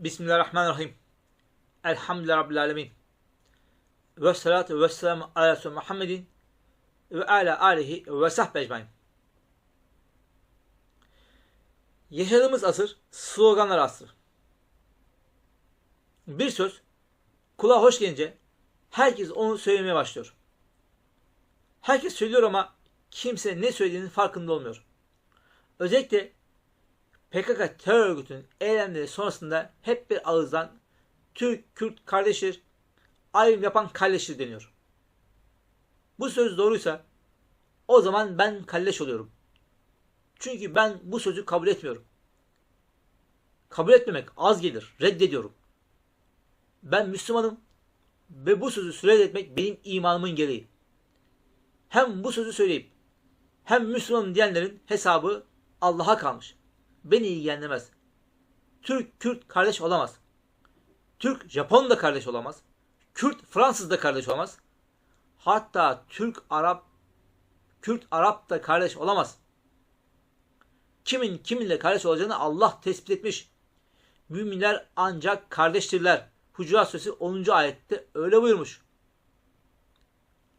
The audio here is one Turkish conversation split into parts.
Bismillahirrahmanirrahim. Elhamdülillahi Rabbil alemin. Ve salatu ve selamu ala Muhammedin ve ala alihi ve sahbe ecmain. Yaşadığımız asır sloganlar asrı. Bir söz kulağa hoş gelince herkes onu söylemeye başlıyor. Herkes söylüyor ama kimse ne söylediğinin farkında olmuyor. Özellikle PKK terör örgütünün eylemleri sonrasında hep bir ağızdan Türk, Kürt kardeştir, ayrım yapan kalleştir deniyor. Bu söz doğruysa o zaman ben kalleş oluyorum. Çünkü ben bu sözü kabul etmiyorum. Kabul etmemek az gelir, reddediyorum. Ben Müslümanım ve bu sözü söyletmek benim imanımın gereği. Hem bu sözü söyleyip hem Müslümanım diyenlerin hesabı Allah'a kalmış. Beni ilgilendirmez. Türk, Kürt kardeş olamaz. Türk, Japon da kardeş olamaz. Kürt, Fransız da kardeş olamaz. Hatta Türk, Arap, Kürt, Arap da kardeş olamaz. Kimin kiminle kardeş olacağını Allah tespit etmiş. Müminler ancak kardeştirler. Hucurat Suresi 10. ayette öyle buyurmuş.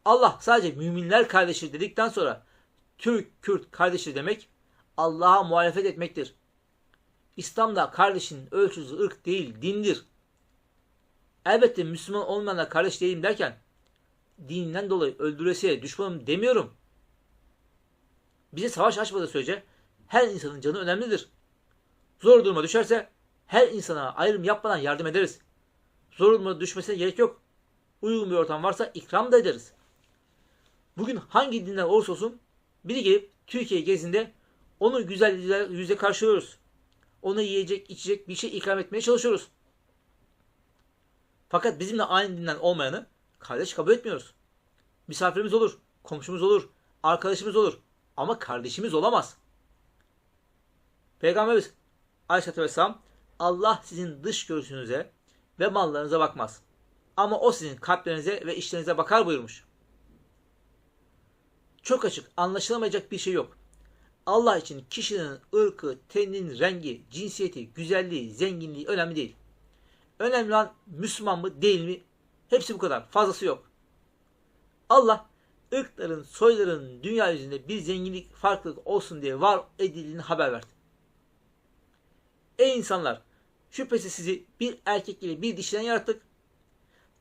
Allah sadece müminler kardeştir dedikten sonra Türk, Kürt kardeştir demek Allah'a muhalefet etmektir. İslam'da kardeşin ölçüsü ırk değil, dindir. Elbette Müslüman olmayanla kardeş değilim derken dininden dolayı öldüresiye düşmanım demiyorum. Bize savaş açmadığı sürece her insanın canı önemlidir. Zor duruma düşerse her insana ayrım yapmadan yardım ederiz. Zor duruma düşmesine gerek yok. Uygun bir ortam varsa ikram da ederiz. Bugün hangi dinden olursa olsun biri gelip Türkiye gezinde onu güzel yüzle karşılıyoruz. Ona yiyecek, içecek bir şey ikram etmeye çalışıyoruz. Fakat bizimle aynı dinden olmayanı kardeş kabul etmiyoruz. Misafirimiz olur, komşumuz olur, arkadaşımız olur ama kardeşimiz olamaz. Peygamberimiz Aleyhisselatü Vesselam Allah sizin dış görünüşünüze ve mallarınıza bakmaz. Ama o sizin kalplerinize ve işlerinize bakar buyurmuş. Çok açık, anlaşılamayacak bir şey yok. Allah için kişinin ırkı, teninin rengi, cinsiyeti, güzelliği, zenginliği önemli değil. Önemli olan Müslüman mı değil mi? Hepsi bu kadar. Fazlası yok. Allah ırkların, soyların dünya yüzünde bir zenginlik, farklılık olsun diye var edildiğini haber verdi. Ey insanlar! Şüphesiz sizi bir erkek ile bir dişiden yarattık.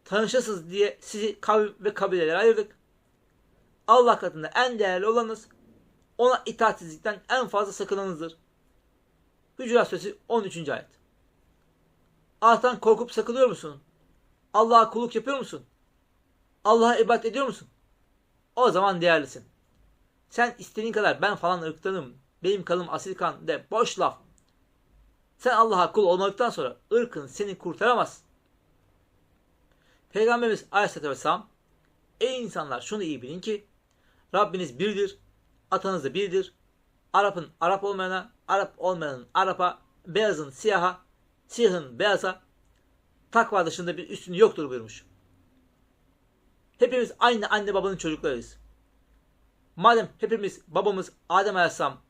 Tanışasınız diye sizi kavim ve kabilelere ayırdık. Allah katında en değerli olanınız ona itaatsizlikten en fazla sakınanızdır. Hücurat Suresi 13. ayet. Allah'tan korkup sakınıyor musun? Allah'a kulluk yapıyor musun? Allah'a ibadet ediyor musun? O zaman değerlisin. Sen istediğin kadar ben falan ırktanım, benim kanım asil kan de boş laf. Sen Allah'a kul olmadıktan sonra ırkın seni kurtaramaz. Peygamberimiz Aleyhisselatü Vesselam Ey insanlar şunu iyi bilin ki Rabbiniz birdir, atanız da birdir. Arap'ın Arap olmayana, Arap olmayanın Arap'a, beyazın siyaha, siyahın beyaza takva dışında bir üstünü yoktur buyurmuş. Hepimiz aynı anne babanın çocuklarıyız. Madem hepimiz babamız Adem Aleyhisselam,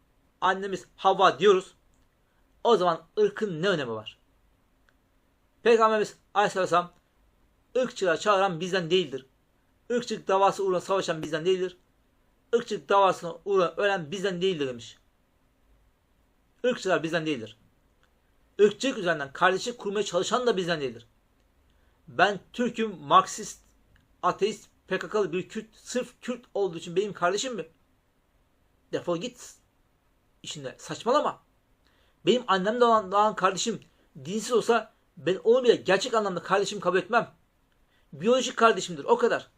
annemiz Havva diyoruz, o zaman ırkın ne önemi var? Peygamberimiz Aleyhisselam ırkçılığa çağıran bizden değildir. Irkçılık davası uğruna savaşan bizden değildir. Irkçılık davasına uğruna ölen bizden değildir demiş. Irkçılar bizden değildir. Irkçılık üzerinden kardeşlik kurmaya çalışan da bizden değildir. Ben Türk'üm, Marksist, ateist, PKK'lı bir Kürt, sırf Kürt olduğu için benim kardeşim mi? Defol git. İşinde saçmalama. Benim annemde olan, olan kardeşim dinsiz olsa ben onu bile gerçek anlamda kardeşim kabul etmem. Biyolojik kardeşimdir o kadar.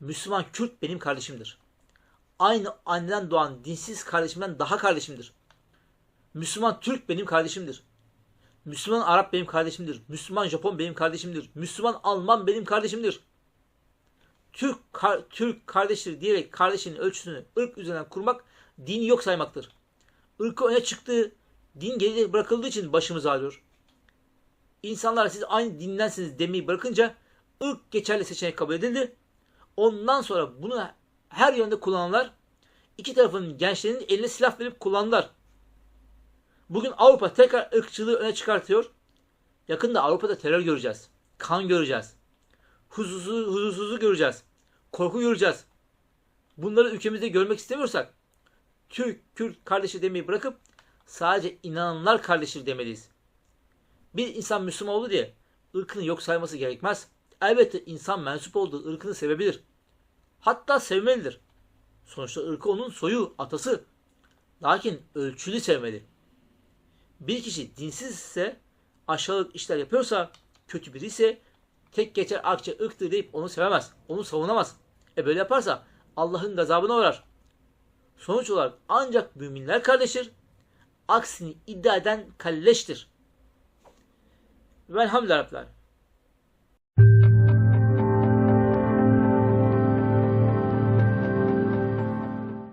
Müslüman Kürt benim kardeşimdir. Aynı anneden doğan dinsiz kardeşimden daha kardeşimdir. Müslüman Türk benim kardeşimdir. Müslüman Arap benim kardeşimdir. Müslüman Japon benim kardeşimdir. Müslüman Alman benim kardeşimdir. Türk kar, Türk kardeştir diyerek kardeşinin ölçüsünü ırk üzerinden kurmak dini yok saymaktır. Irkı öne çıktığı, din geride bırakıldığı için başımız ağrıyor. İnsanlar siz aynı dindensiniz demeyi bırakınca ırk geçerli seçenek kabul edildi. Ondan sonra bunu her yönde kullananlar iki tarafın gençlerinin eline silah verip kullandılar. Bugün Avrupa tekrar ırkçılığı öne çıkartıyor. Yakında Avrupa'da terör göreceğiz. Kan göreceğiz. Huzursuz, huzursuzluk göreceğiz. Korku göreceğiz. Bunları ülkemizde görmek istemiyorsak Türk, Kürt kardeşi demeyi bırakıp sadece inananlar kardeştir demeliyiz. Bir insan Müslüman oldu diye ırkını yok sayması gerekmez. Elbette insan mensup olduğu ırkını sevebilir. Hatta sevmelidir. Sonuçta ırkı onun soyu, atası. Lakin ölçülü sevmeli. Bir kişi dinsiz ise, aşağılık işler yapıyorsa, kötü biri ise tek geçer akçe ırktır deyip onu sevemez, onu savunamaz. E böyle yaparsa Allah'ın gazabına uğrar. Sonuç olarak ancak müminler kardeştir, aksini iddia eden kalleştir. Velhamdülillah.